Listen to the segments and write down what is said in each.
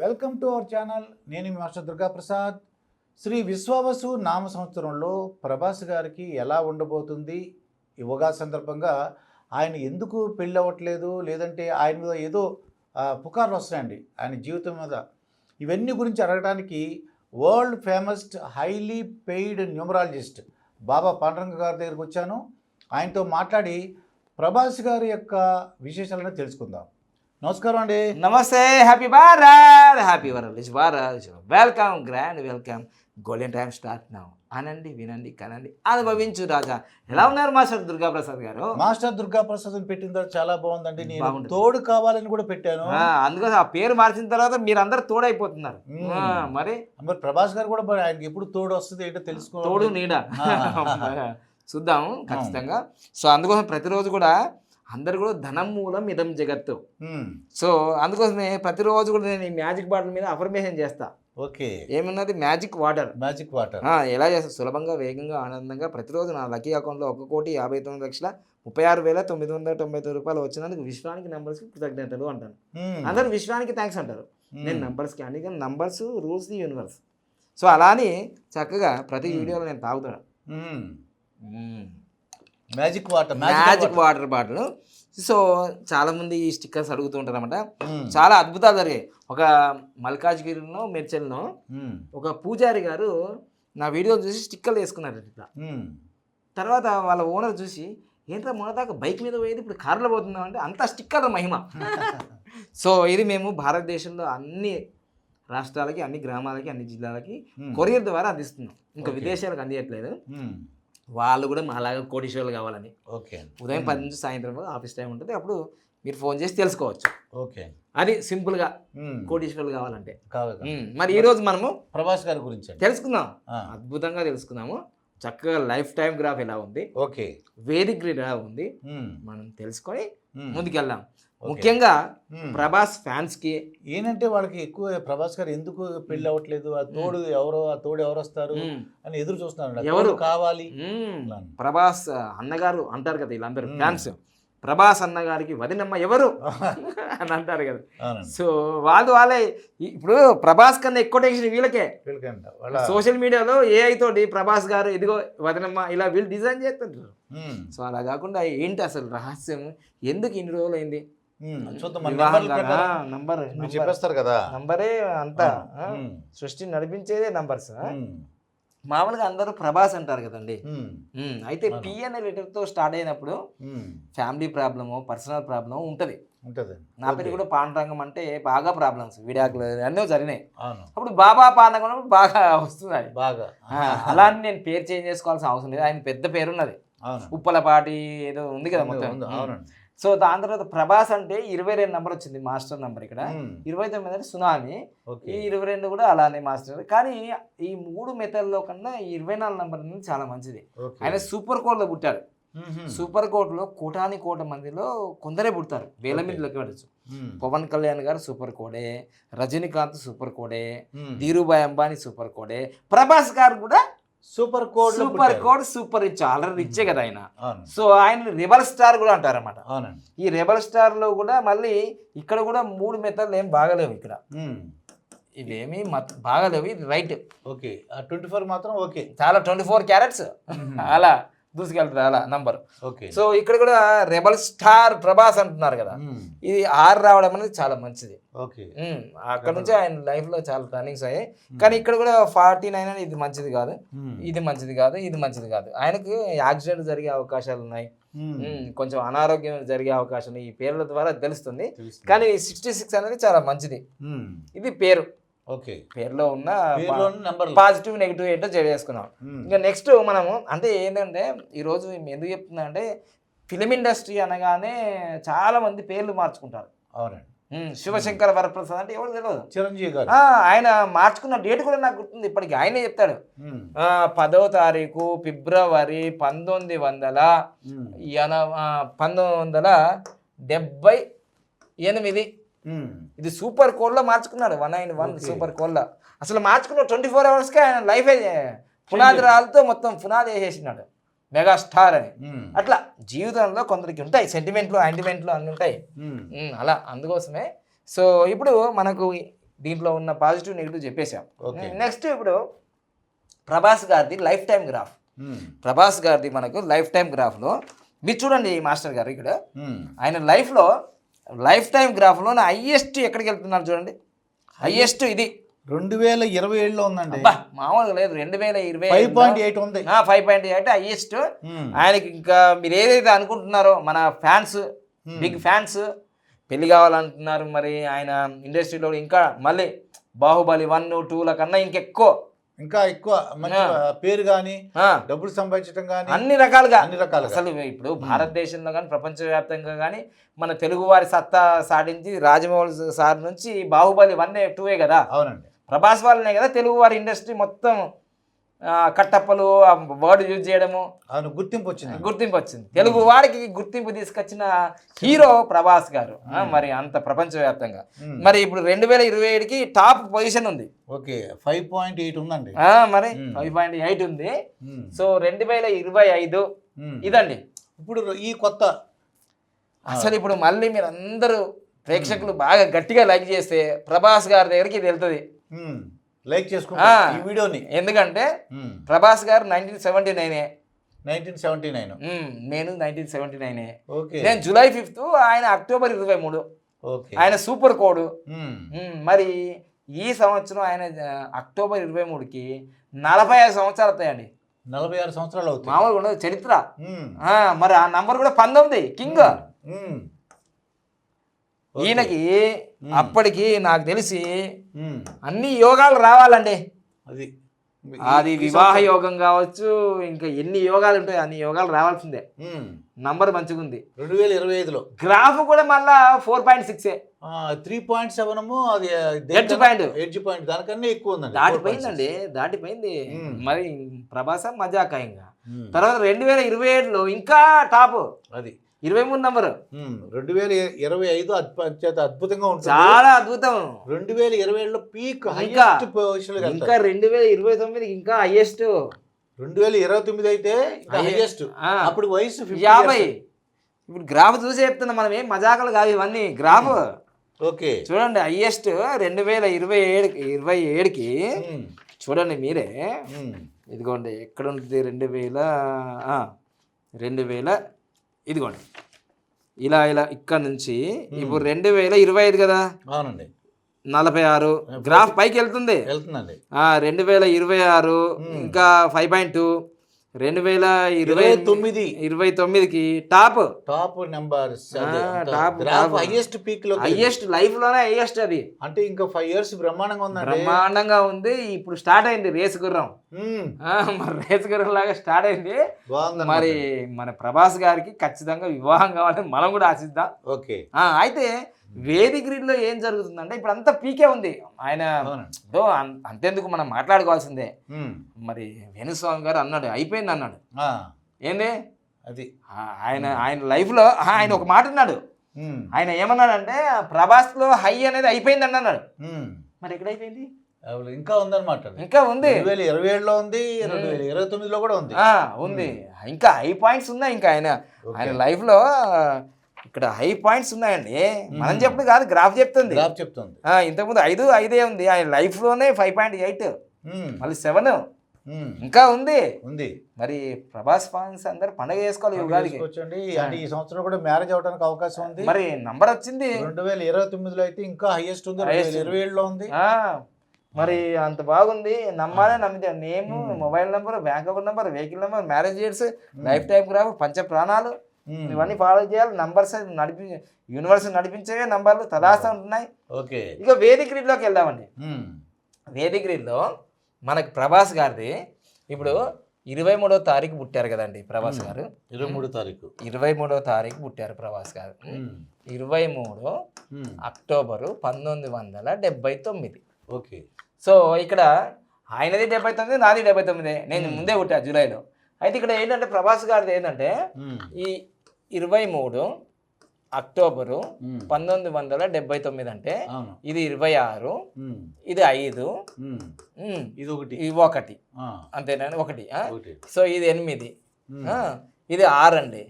Welcome to our channel. నేను మీ master Durga Prasad Shri Vishvavasu నామ సంవత్సరంలో ప్రభాస్ గారికి ఎలా ఉండబోతుంది? ఈ ఉగాది సందర్భంగా ఆయన ఎందుకు పెళ్ళి అవ్వట్లేదు? లేదంటే ఆయన మీద ఏదో పుకార్లు వస్తాయండి ఆయన జీవితం మీద. ఇవన్నీ గురించి అడగడానికి world famous highly paid numerologist Baba Pandaranga గారి దగ్గరికి వచ్చాను. ఆయనతో మాట్లాడి ప్రభాస్ గారి యొక్క విశేషాలను తెలుసుకుందాం. నమస్కారం అండి. నమస్తే happy Bharat happy world Bharat welcome grand welcome golden time start now. అనండి వినండి కనండి అనుభవించు రాజా. ఎలా ఉన్నారు మాస్టర్ దుర్గా ప్రసాద్ గారు? మాస్టర్ దుర్గా ప్రసాద్ పెట్టిన తర్వాత చాలా బాగుందండి. నేను. తోడు కావాలని కూడా పెట్టాను. అందుకోసం ఆ పేరు మార్చిన తర్వాత మీరు అందరు తోడైపోతున్నారు మరి? మరి ప్రభాస్ గారు కూడా ఆయనకి ఎప్పుడు తోడు వస్తుంది ఏంటో తెలుసుకో తోడు నీడ. ఆ. చూద్దాం ఖచ్చితంగా. సో అందుకోసం ప్రతిరోజు కూడా అందరు కూడా ధనం మూలం ఇదం జగత్తు. సో అందుకోసమే ప్రతిరోజు కూడా నేను ఈ మ్యాజిక్ బాటిల్ మీద అఫర్మేషన్ చేస్తా. ఓకే. ఏమన్నది? Magic water. Magic water. ఆ, ఎలా చేస్తారు సులభంగా వేగంగా ఆనందంగా ప్రతిరోజు నా లక్కీ అకౌంట్లో ఒక కోటి యాభై తొమ్మిది లక్షల ముప్పై ఆరు వేల తొమ్మిది వందల తొంభై తొమ్మిది రూపాయలు వచ్చినందుకు విశ్వానికి నంబర్స్కి కృతజ్ఞతలు అంటాను. అందరూ విశ్వానికి థ్యాంక్స్ అంటారు. నేను నంబర్స్కి అన్ని కానీ numbers rules the universe. So అలా అని చక్కగా ప్రతి. వీడియోలో నేను తాగుతాను. Magic water magic water bottle. So చాలా మంది ఈ స్టిక్కర్స్ అడుగుతూ ఉంటారు అనమాట చాలా అద్భుతాలు జరిగాయి. ఒక మల్కాజ్గిరిలో మెర్చెల్లో ఒక పూజారి గారు నా వీడియో చూసి స్టిక్కర్లు వేసుకున్నారు ఇట్లా. తర్వాత వాళ్ళ ఓనర్ చూసి ఏంట్రా మొన్నదాకా బైక్ మీద పోయేది ఇప్పుడు కార్లో పోతున్నాం అంటే అంత స్టిక్కర్ల మహిమ. సో ఇది మేము భారతదేశంలో అన్ని రాష్ట్రాలకి అన్ని గ్రామాలకి అన్ని జిల్లాలకి కొరియర్ ద్వారా అందిస్తున్నాం. ఇంకా. విదేశాలకు అందియట్లేదు. వాళ్ళు కూడా మాలాగా కోటీశ్వర్లు కావాలని. ఓకే ఉదయం పది నుంచి సాయంత్రం ఆఫీస్ టైం ఉంటుంది. అప్పుడు మీరు ఫోన్ చేసి తెలుసుకోవచ్చు. ఓకే అది సింపుల్గా కోటీశ్వర్లు కావాలంటే. మరి ఈరోజు మనము ప్రభాస్ గారి గురించి తెలుసుకుందాం. అద్భుతంగా తెలుసుకుందాము. చక్కగా లైఫ్ టైం గ్రాఫ్ ఎలా ఉంది? ఓకే. వేదిక్ గ్రిడ్ ఎలా ఉంది? మనం తెలుసుకొని ముందుకెళ్దాం. ముఖ్యంగా. ప్రభాస్ ఫ్యాన్స్కి ఏంటంటే వాళ్ళకి ఎక్కువ ప్రభాస్ గారు ఎందుకు పెళ్ళి అవ్వట్లేదు? ఆ తోడు ఎవరో ఆ తోడు ఎవరు వస్తారు అని ఎదురు చూస్తున్నారు ఎవరు? కావాలి. ప్రభాస్ అన్నగారు అంటారు కదా వీళ్ళందరూ. ఫ్యాన్స్. ప్రభాస్ అన్నగారికి వదినమ్మ ఎవరు? అని అంటారు కదా. సో వాళ్ళు వాళ్ళే ఇప్పుడు ప్రభాస్ కన్నా ఎక్కువ టెన్షన్ వీళ్ళకే. సోషల్ మీడియాలో ఏఐ తోటి ప్రభాస్ గారు ఇదిగో వదినమ్మ ఇలా వీళ్ళు డిజైన్ చేస్తుంటారు. సో అలా కాకుండా ఏంటి అసలు రహస్యం? ఎందుకు ఇన్ని రోజులు నంబర్. చెప్పేస్తారు కదా? నంబరే అంతా. సృష్టి నడిపించేదే నంబర్స్. మామూలుగా అందరూ ప్రభాస్ అంటారు కదండి. అయితే. పి అనే లెటర్తో స్టార్ట్ అయినప్పుడు ఫ్యామిలీ ప్రాబ్లము పర్సనల్ ప్రాబ్లము ఉంటుంది. ఉంటది. నా పేరు కూడా పాండురంగం అంటే బాగా ప్రాబ్లమ్స్ విడాకులు అన్నీ జరిగినాయి. అప్పుడు బాబా అన్నప్పుడు బాగా వస్తుంది బాగా. అలా అని నేను పేరు చేంజ్ చేసుకోవాల్సిన అవసరం లేదు. ఆయన పెద్ద పేరు ఉన్నది. ఉప్పలపాటి ఏదో ఉంది కదా మొత్తం. సో దాని తర్వాత ప్రభాస్ అంటే ఇరవై రెండు నెంబర్ వచ్చింది మాస్టర్ నెంబర్ ఇక్కడ. ఉమ్, ఇరవై తొమ్మిది అంటే సునామీ. ఈ ఇరవై రెండు కూడా అలానే మాస్టర్ కానీ ఈ మూడు మెథడ్లో కన్నా ఈ ఇరవై నాలుగు నెంబర్ అనేది చాలా మంచిది. ఆయన సూపర్ కోట్లో పుట్టారు సూపర్ కోట్లో కోటాని కోట మందిలో కొందరే పుడతారు. వేల Okay. మీద లెక్క పెట్టచ్చు ఉమ్, పవన్ కళ్యాణ్ గారు సూపర్ కోడే రజనీకాంత్ సూపర్ కోడే. ధీరుభాయ్ అంబానీ సూపర్ కోడే ప్రభాస్ గారు కూడా super code super. Code super rich already రిచ్చే కదా ఆయన. అవును. సో ఆయన రెబల్ స్టార్ కూడా అంటారన్నమాట. అవునండి. ఈ రెబల్ స్టార్లో కూడా మళ్ళీ ఇక్కడ కూడా మూడు మెథడ్లు ఏం బాగలేవు ఇక్కడ. ఉమ్, ఇవేమి బాగలేవు ఇది రైట్ ఓకే. ట్వంటీ ఫోర్ మాత్రం ఓకే. చాలా ట్వంటీ ఫోర్ క్యారెట్స్ అలా. దూసుకెళ్తుంది అలా నంబర్. ఓకే. సో ఇక్కడ కూడా రెబల్ స్టార్ ప్రభాస్ అంటున్నారు కదా. ఇది ఆరు రావడం అనేది చాలా మంచిది. అక్కడ నుంచి ఆయన లైఫ్లో చాలా టర్నింగ్స్ అయ్యాయి. కానీ ఇక్కడ కూడా ఫార్టీ నైన్ అని ఇది మంచిది కాదు. ఇది మంచిది కాదు ఇది మంచిది కాదు. ఆయనకు యాక్సిడెంట్ జరిగే అవకాశాలు ఉన్నాయి. కొంచెం అనారోగ్యం జరిగే అవకాశం. ఈ పేర్ల ద్వారా తెలుస్తుంది. కానీ సిక్స్టీ సిక్స్ అనేది చాలా మంచిది. ఇది పేరు. ఓకే. పేరులో ఉన్న పాజిటివ్ నెగిటివ్ ఏంటో చేసుకున్నాం. ఇంకా నెక్స్ట్ మనము అంటే ఏంటంటే ఈరోజు ఎందుకు చెప్తున్నా అంటే ఫిలిం ఇండస్ట్రీ అనగానే చాలా మంది పేర్లు మార్చుకుంటారు. అవునండి. శివశంకర వరప్రసాద్ అంటే ఎవరు తెలియదు చిరంజీవి గారు. ఆయన మార్చుకున్న డేట్ కూడా నాకు గుర్తుంది. ఇప్పటికి ఆయనే చెప్తాడు. పదో తారీఖు ఫిబ్రవరి పంతొమ్మిది వందల ఎన పంతొమ్మిది వందల డెబ్బై ఎనిమిది ఇది సూపర్ కోడ్లో మార్చుకున్నాడు. One nine one. సూపర్ కోడ్లో అసలు మార్చుకున్న ట్వంటీ ఫోర్ అవర్స్కి ఆయన లైఫ్ పునాది రాళ్ళతో మొత్తం పునాది వేసేసినాడు. మెగాస్టార్ అని. ఉమ్, అట్లా జీవితంలో కొందరికి ఉంటాయి. సెంటిమెంట్లు ఆంటిమెంట్లు అన్ని ఉంటాయి. ఉమ్, అలా అందుకోసమే. సో ఇప్పుడు మనకు దీంట్లో ఉన్న పాజిటివ్ నెగిటివ్ చెప్పేశాం. Okay. నెక్స్ట్ ఇప్పుడు ప్రభాస్ గారిది లైఫ్ టైం గ్రాఫ్ ప్రభాస్ గారిది మనకు లైఫ్ టైం గ్రాఫ్లో మీరు చూడండి మాస్టర్ గారు ఇక్కడ. ఆయన లైఫ్లో లైఫ్ టైం గ్రాఫ్లో హైయెస్ట్ ఎక్కడికి వెళ్తున్నారు చూడండి. హైయెస్ట్ ఇది. రెండు వేల ఇరవై ఏడులో ఉందండి. మామూలుగా లేదు. రెండు వేల ఇరవై ఫైవ్ పాయింట్ ఎయిట్ ఉంది. Five point eight highest. ఆయనకి ఇంకా మీరు ఏదైతే అనుకుంటున్నారో మన ఫ్యాన్స్ బిగ్ ఫ్యాన్స్ పెళ్ళి కావాలంటున్నారు మరి ఆయన ఇండస్ట్రీలో ఇంకా మళ్ళీ బాహుబలి వన్ టూల కన్నా ఇంకెక్కువ ఇంకా ఎక్కువ మంచి పేరు కానీ డబ్బులు సంపాదించడం కానీ అన్ని రకాలుగా. అన్ని రకాలుగా. అసలు ఇప్పుడు భారతదేశంలో కానీ ప్రపంచవ్యాప్తంగా కానీ మన తెలుగు వారి సత్తా సాధించి రాజమౌళి సార్ నుంచి బాహుబలి వన్ టూవే కదా? అవునండి. ప్రభాస్ వాళ్ళనే కదా తెలుగు వారి ఇండస్ట్రీ మొత్తం కట్టప్పలు వర్డ్ యూజ్ చేయడము. అవును గుర్తింపు వచ్చింది. గుర్తింపు వచ్చింది. తెలుగు వారికి గుర్తింపు తీసుకొచ్చిన హీరో ప్రభాస్ గారు. ఆ, మరి అంత ప్రపంచవ్యాప్తంగా. ఉమ్, మరి ఇప్పుడు రెండు వేల ఇరవై ఏడుకి టాప్ పొజిషన్ ఉంది. ఓకే ఫైవ్ పాయింట్ ఎయిట్ ఉందండి. మరి ఉమ్. ఫైవ్ పాయింట్ ఎయిట్ ఉంది. సో రెండు వేల ఇరవై ఐదు. ఇదండి. ఇప్పుడు ఈ కొత్త అసలు ఇప్పుడు మళ్ళీ మీరు అందరూ ప్రేక్షకులు బాగా గట్టిగా లైక్ చేస్తే ప్రభాస్ గారి దగ్గరికి ఇది వెళ్తుంది. లైక్ చేసుకుంటా ఆ. ఈ వీడియోని. ఎందుకంటే ప్రభాస్ గారు nineteen seventy నైనే. Nineteen seventy nine. నేను నైన్టీన్ సెవెంటీ నైనే. ఓకే. నేను జూలై ఫిఫ్త్ ఆయన అక్టోబర్ ఇరవై మూడు. ఓకే. ఆయన సూపర్ కోడ్. మరి ఈ సంవత్సరం ఆయన అక్టోబర్ ఇరవై మూడుకి నలభై ఐదు సంవత్సరాలు అవుతాయండి. నలభై ఆరు సంవత్సరాలు అవుతాయి. మామూలుగా ఉండదు చరిత్ర. మరి ఆ నంబర్ కూడా పంతొమ్మిది కింగ్. ఈయనకి అప్పటికి నాకు తెలిసి అన్ని యోగాలు రావాలండి. అది. అది వివాహ యోగం కావచ్చు ఇంకా ఎన్ని యోగాలు ఉంటాయి అన్ని యోగాలు రావాల్సిందే. నంబర్ మంచిగా ఉంది రెండు వేల ఇరవై ఐదులో. గ్రాఫ్ కూడా మళ్ళా four point సిక్సే three point seven Edge point. Edge point దానికన్నా ఎక్కువ ఉందండి. దాటిపోయిందండి దాటిపోయింది. మరి ప్రభాస మజాకా ఇంకా ఉమ్, తర్వాత రెండు వేల ఇరవై ఏడులో ఇంకా టాప్. అది. ఇరవై మూడు నంబర్. రెండు వేల ఇరవై ఐదు అత్యంత అద్భుతంగా ఉంటుంది. చాలా అద్భుతం. రెండు వేల ఇరవై ఏడులో పీక్ హైయెస్ట్ పొజిషన్ ఇంకా రెండు వేల ఇరవై తొమ్మిది ఇంకా హైయెస్ట్ రెండు వేల ఇరవై తొమ్మిది అయితే హైయెస్ట్ అప్పుడు వయసు 50 యాభై. ఇప్పుడు గ్రాఫ్ చూసి చెప్తున్నాం మనం ఏం మజాకలు కాదు ఇవన్నీ. Graph okay. చూడండి హైయెస్ట్ రెండు వేల ఇరవై ఏడు ఇరవై ఏడుకి చూడండి మీరే. ఇదిగోండి ఎక్కడ ఉంటుంది? రెండు వేల రెండు వేల ఇదిగోండి. ఇలా ఇలా ఇక్కడ నుంచి ఇప్పుడు రెండు వేల ఇరవై ఐదు కదా? అవునండి. నలభై ఆరు. గ్రాఫ్ పైకి వెళ్తుంది. వెళ్తుందండి. రెండు వేల ఇరవై ఆరు ఇంకా ఫైవ్ పాయింట్ టూ. రెండు వేల ఇరవై తొమ్మిది. ఇరవై తొమ్మిదికి top. Top number top. Highest పీక్లో highest లైఫ్లోనే హైయెస్ట్ అది. అంటే ఇంకా ఫైవ్ ఇయర్స్ బ్రహ్మాండంగా ఉందండి. బ్రహ్మాండంగా ఉంది. ఇప్పుడు స్టార్ట్ అయింది రేసు గుర్రం. మరి రేసు లాగా స్టార్ట్ అయింది. మరి మన ప్రభాస్ గారికి ఖచ్చితంగా వివాహం కావాలని మనం కూడా ఆశిద్దాం. ఓకే. అయితే వేదిక గ్రిడ్లో ఏం జరుగుతుందంటే ఇప్పుడు అంతా పీకే ఉంది. ఆయన అంతెందుకు మనం మాట్లాడుకోవాల్సిందే. మరి వేణుస్వామి గారు అన్నాడు అయిపోయింది అన్నాడు. ఏంది? అది. ఆయన ఆయన లైఫ్లో ఆయన ఒక మాట అన్నాడు. ఆయన ఏమన్నాడంటే ప్రభాస్లో హై అనేది అయిపోయింది అని అన్నాడు. మరి ఎక్కడైపోయింది ఇంకా ఉందన్నమాట. ఇంకా ఉంది. రెండు వేల ఇరవై ఏడులో ఉంది రెండు వేల ఇరవై తొమ్మిదిలో కూడా ఉంది. ఉంది. ఇంకా హై పాయింట్స్ ఉన్నాయి ఇంకా ఆయన. ఆయన లైఫ్లో ఇక్కడ హై పాయింట్స్ ఉన్నాయండి. మనం చెప్పడు కాదు గ్రాఫ్ చెప్తుంది. గ్రాఫ్ చెప్తుంది. ఇంతకుముందు ఐదు ఐదే ఉంది. ఆయన లైఫ్లోనే ఫైవ్ పాయింట్ ఎయిట్. మళ్ళీ సెవెన్. ఇంకా ఉంది. ఉంది. మరి ప్రభాస్ ఫ్యాన్స్ అందరు పండగ చేసుకోవాలి ఉగాదికి అంటే ఈ సంవత్సరం కూడా మ్యారేజ్ అవడానికి అవకాశం ఉంది. మరి నంబర్ వచ్చింది. రెండు వేల ఇరవై తొమ్మిదిలో అయితే ఇంకా హైయెస్ట్ ఉంది. ఇరవై ఏడులో ఉంది. మరి అంత బాగుంది. నమ్మాలే నమ్మితే name mobile number bank account number vehicle number marriage dates life time graph పంచ ప్రాణాలు ఇవన్నీ ఫాలో చేయాలి. నంబర్స్ నడిపి యూనివర్స్ నడిపించేవే నంబర్లు తదాస్తా ఉంటున్నాయి. ఓకే. ఇక వేదిక గ్రిడ్లోకి వెళ్దామండి. వేదిక గ్రిడ్లో మనకి ప్రభాస్ గారిది ఇప్పుడు ఇరవై మూడో తారీఖు పుట్టారు కదండి ప్రభాస్ గారు. ఇరవై మూడో తారీఖు. ఇరవై మూడో తారీఖు పుట్టారు ప్రభాస్ గారు. ఇరవై మూడు అక్టోబరు పంతొమ్మిది వందల డెబ్బై తొమ్మిది. ఓకే. సో ఇక్కడ ఆయనది డెబ్బై తొమ్మిది నాది డెబ్బై తొమ్మిది నేను ముందే పుట్టా జూలైలో. అయితే ఇక్కడ ఏంటంటే ప్రభాస్ గారిది ఏంటంటే ఈ ఇరవై మూడు అక్టోబరు పంతొమ్మిది వందల డెబ్బై తొమ్మిది అంటే ఇది ఇరవై ఆరు ఇది ఐదు ఇది ఒకటి ఇది ఒకటి. అంతేనండి ఒకటి. సో ఇది ఎనిమిది. ఇది ఆరు అండి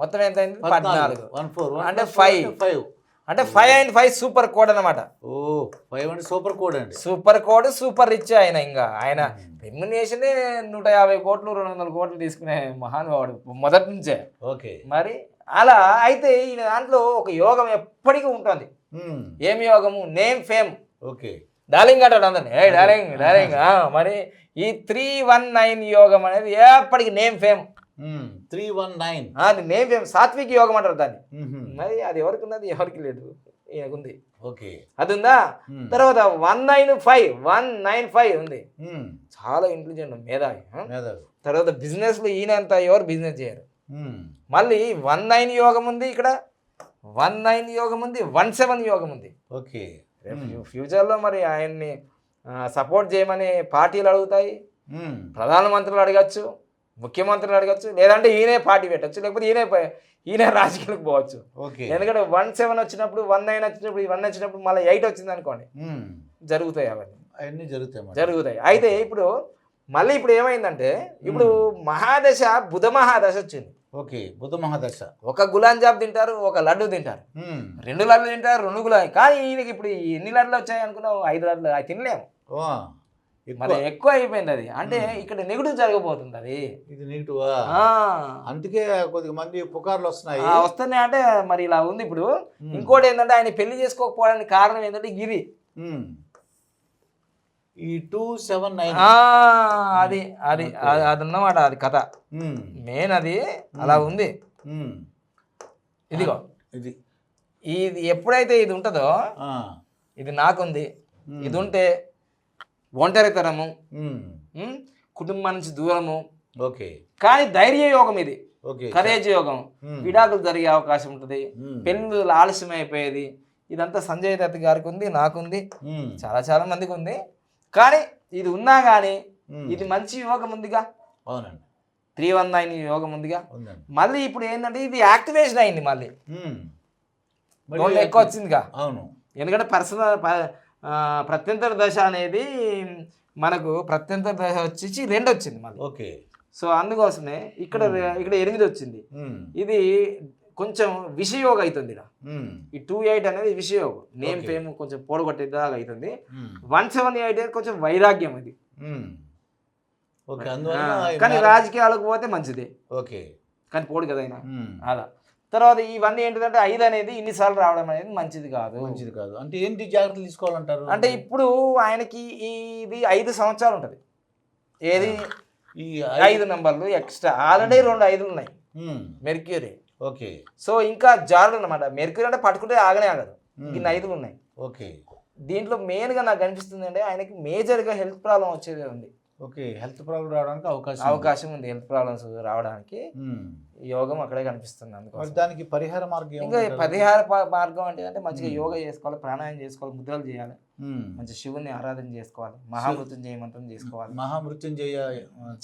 మొత్తం ఎంత అయింది? పద్నాలుగు. అంటే five. ఫైవ్. అంటే five and five super code అనమాట ఓ ఫైవ్ అంటే సూపర్ కోడ్ అండి. సూపర్ కోడ్ సూపర్ రిచ్ ఆయన ఇంకా ఆయన రెమ్యునేషనే నూట యాభై కోట్లు రెండు వందల కోట్లు తీసుకునే మహానుభావుడు మొదటి నుంచే. ఓకే. మరి అలా అయితే ఈయన దాంట్లో ఒక యోగం ఎప్పటికీ ఉంటుంది. ఏం యోగము? Name fame. ఓకే. డార్లింగ్ అంటాడు అందరిని. ఏ డార్లింగ్ డార్లింగ్. మరి ఈ త్రీ వన్ నైన్ యోగం అనేది ఎప్పటికి name fame. Three one nine. అది నేమ్ ఫేమ్ సాత్విక్ యోగం అంటారు దాన్ని. మరి అది ఎవరికి ఉన్నది ఎవరికి లేదు. ఈయనకుంది. ఓకే. అది ఉందా. తర్వాత one nine five. One nine five ఉంది. చాలా ఇంటెలిజెంట్ మేధావి. తర్వాత బిజినెస్లో ఈయనంత ఎవరు బిజినెస్ చేయరు. మళ్ళీ వన్ నైన్ యోగం ఉంది ఇక్కడ. వన్ నైన్ యోగం ఉంది. వన్ సెవెన్ యోగం ఉంది. ఓకే. ఫ్యూచర్లో మరి ఆయన్ని సపోర్ట్ చేయమని పార్టీలు అడుగుతాయి. ప్రధానమంత్రులు అడగచ్చు. ముఖ్యమంత్రులు అడగచ్చు లేదంటే ఈయనే పార్టీ పెట్టచ్చు లేకపోతే ఈయనే ఈయనే రాజకీయాలకు పోవచ్చు. ఓకే. ఎందుకంటే వన్ సెవెన్ వచ్చినప్పుడు వన్ నైన్ వచ్చినప్పుడు వన్ వచ్చినప్పుడు మళ్ళీ ఎయిట్ వచ్చింది అనుకోండి. జరుగుతాయి అవన్నీ. అవన్నీ జరుగుతాయి. జరుగుతాయి. అయితే ఇప్పుడు మళ్ళీ ఇప్పుడు ఏమైందంటే ఇప్పుడు మహాదశ బుధ మహాదశ వచ్చింది. ఓకే బుధ మహాదశ. ఒక గులాం జాబ్ తింటారు ఒక లడ్డు తింటారు. రెండు లడ్లు తింటారు రెండు గులాం కానీ ఈయనకి ఇప్పుడు ఎన్ని లడ్లు వచ్చాయి అనుకున్నావు? ఐదు లడ్లు. అవి తినలేము. మరి ఎక్కువ అయిపోయింది అది. అంటే ఇక్కడ నెగిటివ్ జరగబోతుంది అది. ఇది నెగిటివా. అందుకే కొద్దిగా మంది పుకార్లు వస్తున్నాయి. వస్తున్నాయి అంటే మరి ఇలా ఉంది ఇప్పుడు. ఇంకోటి ఏంటంటే ఆయన పెళ్ళి చేసుకోకపోవడానికి కారణం ఏంటంటే ఇది మ్మ్. ఈ టూ సెవెన్ నైన్. అది అది అది- ఉన్నమాట అది కథ. మెయిన్ అది అలా ఉంది. ఇదిగో. ఇది. ఇది ఎప్పుడైతే ఇది ఉంటుందో. ఇది నాకుంది. ఇది ఉంటే ఒంటరితనము కుటుంబం నుంచి దూరము. ఓకే. కానీ ధైర్య యోగం ఇది. ఓకే. కరేజ్ యోగం. విడాకులు జరిగే అవకాశం ఉంటుంది. పెళ్ళిళ్ళు ఆలస్యం అయిపోయేది. ఇదంతా సంజయ్ దత్ గారికి ఉంది నాకుంది. చాలా చాలా మందికి ఉంది. కానీ ఇది ఉన్నా కానీ. ఇది మంచి యోగం ఉందిగా. అవునండి. త్రీ వన్ నైన్ యోగం ఉందిగా. మళ్ళీ ఇప్పుడు ఏంటంటే ఇది యాక్టివేషన్ అయింది మళ్ళీ. ఎక్కువ వచ్చిందిగా. అవును. ఎందుకంటే పర్సనల్ ప్రత్యంతర దశ అనేది మనకు ప్రత్యంతర దశ వచ్చేసి రెండు వచ్చింది మళ్ళీ. ఓకే. సో అందుకోసమే ఇక్కడ ఇక్కడ ఎనిమిది వచ్చింది. ఇది కొంచెం విషయోగం అవుతుంది ఇక్కడ. ఈ టూ ఎయిట్ అనేది విషయోగం. నేమ్. ఫేమ్ కొంచెం పొడగొట్టేదాకా అవుతుంది. వన్ సెవెన్ ఎయిట్ కొంచెం వైరాగ్యం ఇది. కానీ రాజకీయాలకు పోతే మంచిది. ఓకే. కానీ పోడు కదా. అలా. తర్వాత ఇవన్నీ ఏంటంటే ఐదు అనేది ఇన్నిసార్లు రావడం అనేది మంచిది కాదు. మంచిది కాదు. అంటే ఏంటి జాగ్రత్తలు తీసుకోవాలంటారు? అంటే ఇప్పుడు ఆయనకి ఇది ఐదు సంవత్సరాలు ఉంటుంది. ఏది? ఈ ఐదు నంబర్లు ఎక్స్ట్రా. ఆల్రెడీ రెండు ఐదులు ఉన్నాయి. మెర్క్యూరీ. ఓకే. సో ఇంకా జారులు అనమాట మెర్క్యూరీ అంటే పట్టుకుంటే ఆగనే ఆగదు. ఇన్ని ఐదులు ఉన్నాయి. ఓకే. దీంట్లో మెయిన్గా నాకు అనిపిస్తుంది అంటే ఆయనకి మేజర్గా హెల్త్ ప్రాబ్లం వచ్చేది ఉంది. ఓకే హెల్త్ ప్రాబ్లం రావడానికి అవకాశం ఉంది. అవకాశం ఉంది హెల్త్ ప్రాబ్లమ్స్ రావడానికి యోగం అక్కడే కనిపిస్తుంది అందుకోసం దానికి పరిహార మార్గం ఇంకా? పరిహార మార్గం అంటే అంటే మంచిగా. యోగా చేసుకోవాలి ప్రాణాయామం చేసుకోవాలి ముద్రలు చేయాలి. మంచి శివుని ఆరాధన చేసుకోవాలి మహామృత్యుంజయ మంత్రం చేసుకోవాలి మహామృత్యుంజయ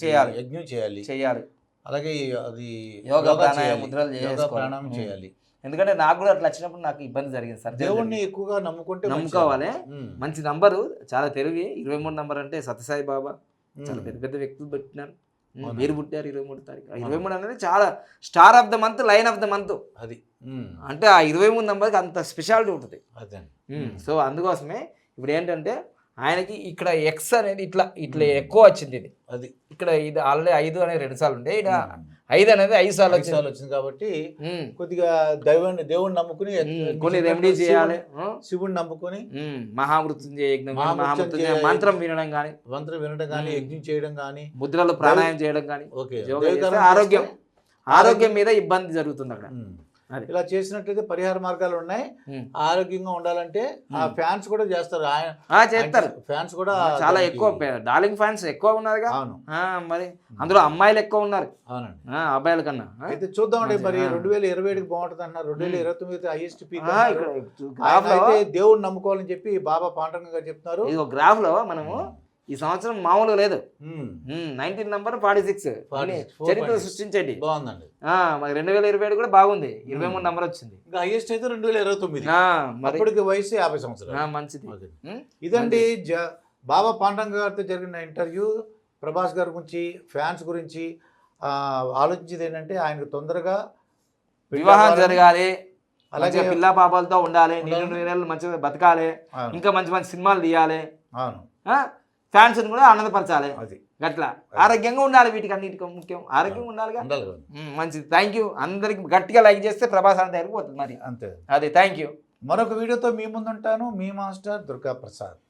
చేయాలి. యజ్ఞం చేయాలి చేయాలి అలాగే అది యోగా ప్రాణాయామ. ముద్రలు. ప్రాణాయామం. చేయాలి ఎందుకంటే నాకు కూడా అట్లా వచ్చినప్పుడు నాకు ఇబ్బంది జరిగింది సర్జరీ దేవుణ్ణి. ఎక్కువగా నమ్ముకుంటే. నమ్ముకోవాలి మ్మ్. మంచి నంబరు చాలా తెలివి ఇరవై మూడు నంబర్ అంటే సత్యసాయి బాబా చాలా. పెద్ద పెద్ద వ్యక్తులు పెట్టినారు? మీరు పుట్టారు ఇరవై మూడు తారీఖు? ఇరవై మూడు అనేది చాలా star of the month line of the month అది. అంటే ఆ ఇరవై మూడు నంబర్కి అంత స్పెషాలిటీ ఉంటుంది. సో అందుకోసమే ఇప్పుడు ఏంటంటే ఆయనకి ఇక్కడ ఎక్స్ అనేది ఇట్లా ఇట్లా. ఎక్కువ వచ్చింది ఇది అది ఇక్కడ ఇది ఆల్రెడీ ఐదు అనేది రెండు సార్లు ఉండే ఇక్కడ. ఐదు అనేది ఐదు సార్లు వచ్చింది సార్లు వచ్చింది కాబట్టి. కొద్దిగా దైవాన్ని దేవుణ్ణి నమ్ముకుని మ్మ్. కొన్ని రెమెడీ చేయాలి శివుని- నమ్ముకుని మ్మ్. మహామృత్యుంజయ యజ్ఞం మహామృత్యుంజయ. మంత్రం వినడం కానీ మంత్రం వినడం కానీ. యజ్ఞం చేయడం కానీ ముద్రలు ప్రాణాయామం చేయడం కానీ ఓకే ఆరోగ్యం ఆరోగ్యం మీద ఇబ్బంది జరుగుతుంది అక్కడ. ఇలా చేసినట్లయితే పరిహార మార్గాలు ఉన్నాయి. ఆరోగ్యంగా ఉండాలంటే ఆ. ఫ్యాన్స్ కూడా చేస్తారు. ఆయన చేస్తారు. ఫ్యాన్స్ కూడా చాలా ఎక్కువ డార్లింగ్ ఫ్యాన్స్ ఎక్కువ ఉన్నారుగా? అవును. మరి అందులో అమ్మాయిలు ఎక్కువ ఉన్నారు. అవునండి. అబ్బాయిల కన్నా? అయితే చూద్దామండి మరి. రెండు వేల ఇరవై ఏడుకి బాగుంటుంది అన్నారు రెండు వేల ఇరవై తొమ్మిది హైయెస్ట్ పీక్ అయితే దేవుడిని నమ్ముకోవాలని చెప్పి బాబా పాండరంగ గారు చెప్తున్నారు. గ్రాఫ్లో మనము ఈ సంవత్సరం మామూలుగా లేదు. నైన్టీన్ నంబర్ ఫార్టీ సిక్స్ 46, చరిత్ర 4.6. సృష్టించేటి. బాగుందండి. మరి రెండు వేల ఇరవై ఏడు కూడా బాగుంది. ఇరవై మూడు నంబర్ వచ్చింది. ఇంకా హైయెస్ట్ అయితే రెండు వేల ఇరవై తొమ్మిది. అప్పటికి వయసు యాభై సంవత్సరాలు. మంచిది. ఇదండి బాబా పాండరంగ గారితో జరిగిన ఇంటర్వ్యూ. ప్రభాస్ గారి గురించి ఫ్యాన్స్ గురించి ఆలోచించేది ఏంటంటే ఆయనకు తొందరగా వివాహం జరగాలి. అలాగే పిల్ల పాపాలతో ఉండాలి. నీళ్ళు మంచిగా బతకాలి. ఇంకా మంచి మంచి సినిమాలు తీయాలి. అవును. ఫ్యాన్స్ని కూడా ఆనందపరచాలి. అది. అట్లా ఆరోగ్యంగా ఉండాలి వీటికి అన్నిటికీ ముఖ్యం ఆరోగ్యంగా ఉండాలిగా? ఉండాలి మంచిది. థ్యాంక్ యూ అందరికి గట్టిగా లైక్ చేస్తే ప్రభాస్ అన్న దగ్గరికి పోతుంది మరి. అంతే. అదే థ్యాంక్ యూ మరొక వీడియోతో మీ ముందుంటాను. మీ మాస్టర్ దుర్గా ప్రసాద్